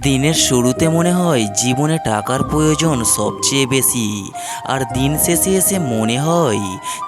দিনের শুরুতে মনে হয় জীবনে টাকার প্রয়োজন সবচেয়ে বেশি, আর দিন শেষে এসে মনে হয়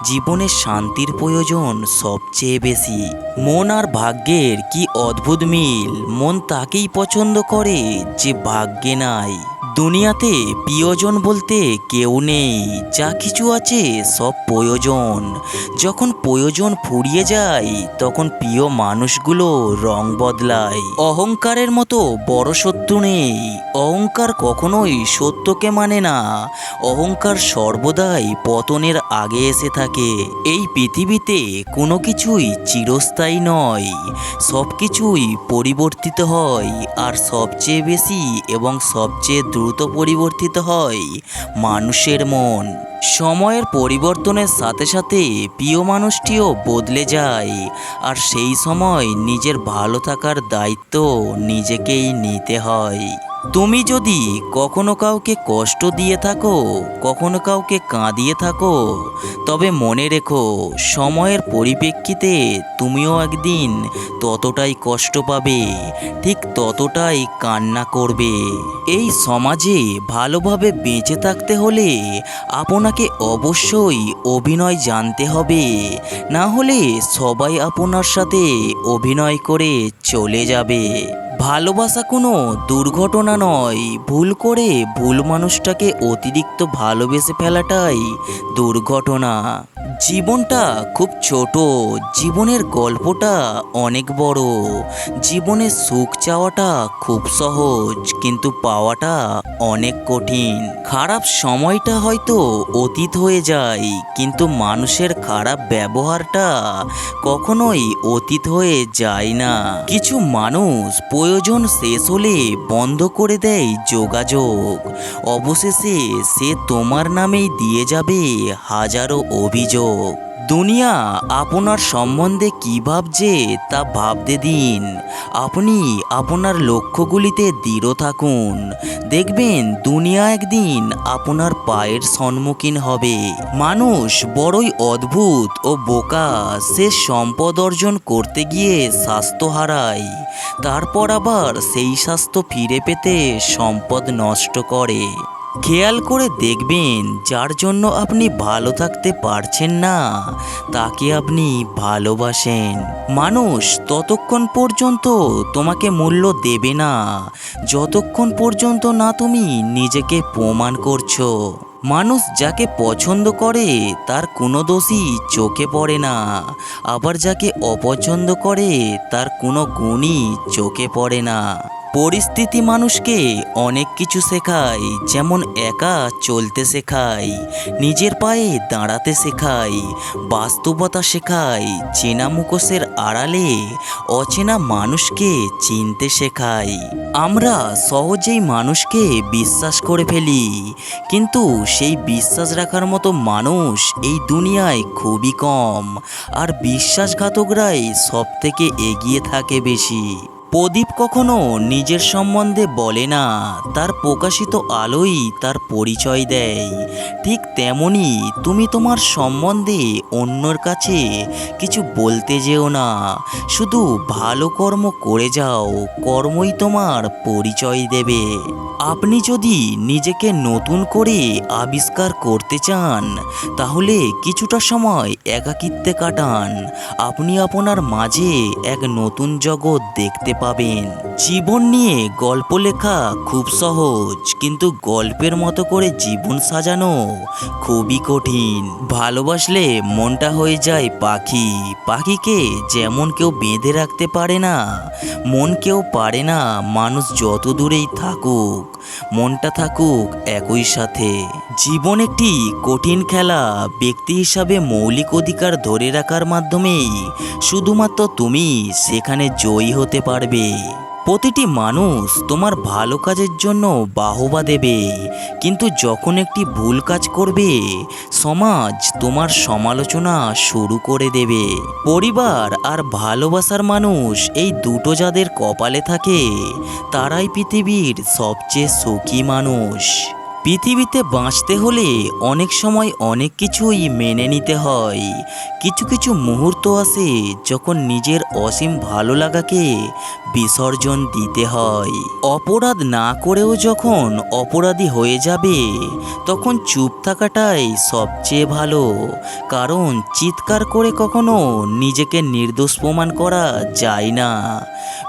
জীবনে শান্তির প্রয়োজন সবচেয়ে বেশি। মন আর ভাগ্যের কি অদ্ভুত মিল? মন তাকেই পছন্দ করে যে ভাগ্যে নাই। দুনিয়াতে প্রিয়জন বলতে কেউ নেই, যা কিছু আছে সব প্রয়োজন। যখন প্রয়োজন ফুরিয়ে যায়, তখন প্রিয় মানুষগুলো রং বদলায়। অহংকারের মতো বড় শত্রু নেই। অহংকার কখনোই সত্যকে মানে না। অহংকার সর্বদাই পতনের আগে এসে থাকে। এই পৃথিবীতে কোনো কিছুই চিরস্থায়ী নয়। সব কিছুই পরিবর্তিত হয়, আর সবচেয়ে বেশি এবং সবচেয়ে দ্রুত পরিবর্তিত হয়। মানুষের মন সময়ের পরিবর্তনের সাথে সাথে প্রিয় মানুষটিও বদলে যায়। আর সেই সময় নিজের ভালো থাকার দায়িত্ব নিজেকেই নিতে হয়। তুমি যদি কখনো কাউকে কষ্ট দিয়ে থাকো, কখনো কাউকে কাঁদিয়ে থাকো, তবে মনে রেখো, সময়ের পরিপ্রেক্ষিতে তুমিও একদিন ততটাই কষ্ট পাবে, ঠিক ততটাই কান্না করবে। এই সমাজে ভালোভাবে বেঁচে থাকতে হলে আপনাকে অবশ্যই অভিনয় জানতে হবে, না হলে সবাই আপনার সাথে অভিনয় করে চলে যাবে। ভালোবাসা কোনো দুর্ঘটনা নয়। ভুল করে ভুল মানুষটাকে অতিরিক্ত ভালোবেসে ফেলাটাই দুর্ঘটনা। জীবনটা খুব ছোট, জীবনের গল্পটা অনেক বড়। জীবনে সুখ চাওয়াটা খুব সহজ, কিন্তু পাওয়াটা অনেক কঠিন। খারাপ সময়টা হয়তো অতীত হয়ে যায়, কিন্তু মানুষের খারাপ ব্যবহারটা কখনোই অতীত হয়ে যায় না। কিছু মানুষ প্রয়োজন শেষ হলে বন্ধ করে দেয় যোগাযোগ। অবশেষে সে তোমার নামেই দিয়ে যাবে হাজারো অভিযোগ। দুনিয়া আপনার সম্বন্ধে কী ভাবছে তা ভাবতে দিন। আপনি আপনার লক্ষ্যগুলিতে দৃঢ় থাকুন। দেখবেন দুনিয়া একদিন আপনার পায়ের সম্মুখীন হবে। মানুষ বড়ই অদ্ভুত ও বোকা। সে সম্পদ অর্জন করতে গিয়ে স্বাস্থ্য হারায়। তারপর আবার সেই স্বাস্থ্য ফিরে পেতে সম্পদ নষ্ট করে। খেয়াল করে দেখবেন, যার জন্য আপনি ভালো থাকতে পারছেন না, তাকে আপনি ভালোবাসেন। মানুষ ততক্ষণ পর্যন্ত তোমাকে মূল্য দেবে না, যতক্ষণ পর্যন্ত না তুমি নিজেকে প্রমাণ করছ। মানুষ যাকে পছন্দ করে, তার কোনো দোষই চোখে পড়ে না। আবার যাকে অপছন্দ করে, তার কোনো গুণই চোখে পড়ে না। পরিস্থিতি মানুষকে অনেক কিছু শেখায়, যেমন একা চলতে শেখায়, নিজের পায়ে দাঁড়াতে শেখায়, বাস্তবতা শেখায়, চেনা মুখোশের আড়ালে অচেনা মানুষকে চিনতে শেখায়। আমরা সহজেই মানুষকে বিশ্বাস করে ফেলি, কিন্তু সেই বিশ্বাস রাখার মতো মানুষ এই দুনিয়ায় খুবই কম, আর বিশ্বাসঘাতকরাই সব থেকে এগিয়ে থাকে বেশি। প্রদীপ কখনো নিজের সম্বন্ধে বলে না। তার প্রকাশিত আলোই তার পরিচয় দেয়। ঠিক তেমনি তুমি তোমার সম্বন্ধে অন্যর কাছে কিছু বলতে যেও না। শুধু ভালো কর্ম করে যাও, কর্মই তোমার পরিচয় দেবে। আপনি যদি নিজেকে নতুন করে আবিষ্কার করতে চান, তাহলে কিছুটা সময় একাকিত্বে কাটান। আপনি আপনার মাঝে এক নতুন জগৎ দেখতে পাবেন জীবন নিয়ে গল্প লেখা খুব সহজ, কিন্তু গল্পের মতো করে জীবন সাজানো খুবই কঠিন। ভালোবাসলে মনটা হয়ে যায় পাখি। পাখিকে যেমন কেউ বেঁধে রাখতে পারে না, মন কেউ পারে না, মানুষ যত দূরেই থাকুক, মনটা থাকুক একই সাথে। জীবন একটি কঠিন খেলা, ব্যক্তি হিসাবে মৌলিক অধিকার ধরে রাখার মাধ্যমেই শুধুমাত্র তুমি সেখানে জয়ী হতে পারবে। প্রতিটি মানুষ তোমার ভালো কাজের জন্য বাহবা দেবে। কিন্তু যখন একটি ভুল কাজ করবে, সমাজ তোমার সমালোচনা শুরু করে দেবে। পরিবার আর ভালোবাসার মানুষ এই দুটো যাদের কপালে থাকে, তারাই পৃথিবীর সবচেয়ে সুখী মানুষ। পৃথিবীতে বাঁচতে হলে অনেক সময় অনেক কিছুই মেনে নিতে হয়। কিছু কিছু মুহূর্ত আসে যখন নিজের অসীম ভালো লাগাকে বিসর্জন দিতে হয়। অপরাধ না করেও যখন অপরাধী হয়ে যাবে, তখন চুপ থাকাটাই সবচেয়ে ভালো। কারণ চিৎকার করে কখনো নিজেকে নির্দোষ প্রমাণ করা যায় না।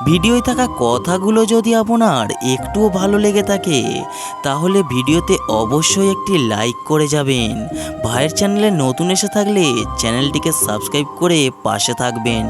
ভিডিওয় থাকা কথাগুলো যদি আপনার একটুও ভালো লেগে থাকে, তাহলে ভিডিওতে অবশ্যই একটি লাইক করে যাবেন। ভাইয়ের চ্যানেলে নতুন এসে থাকলে চ্যানেলটিকে সাবস্ক্রাইব করে পাশে থাকবেন।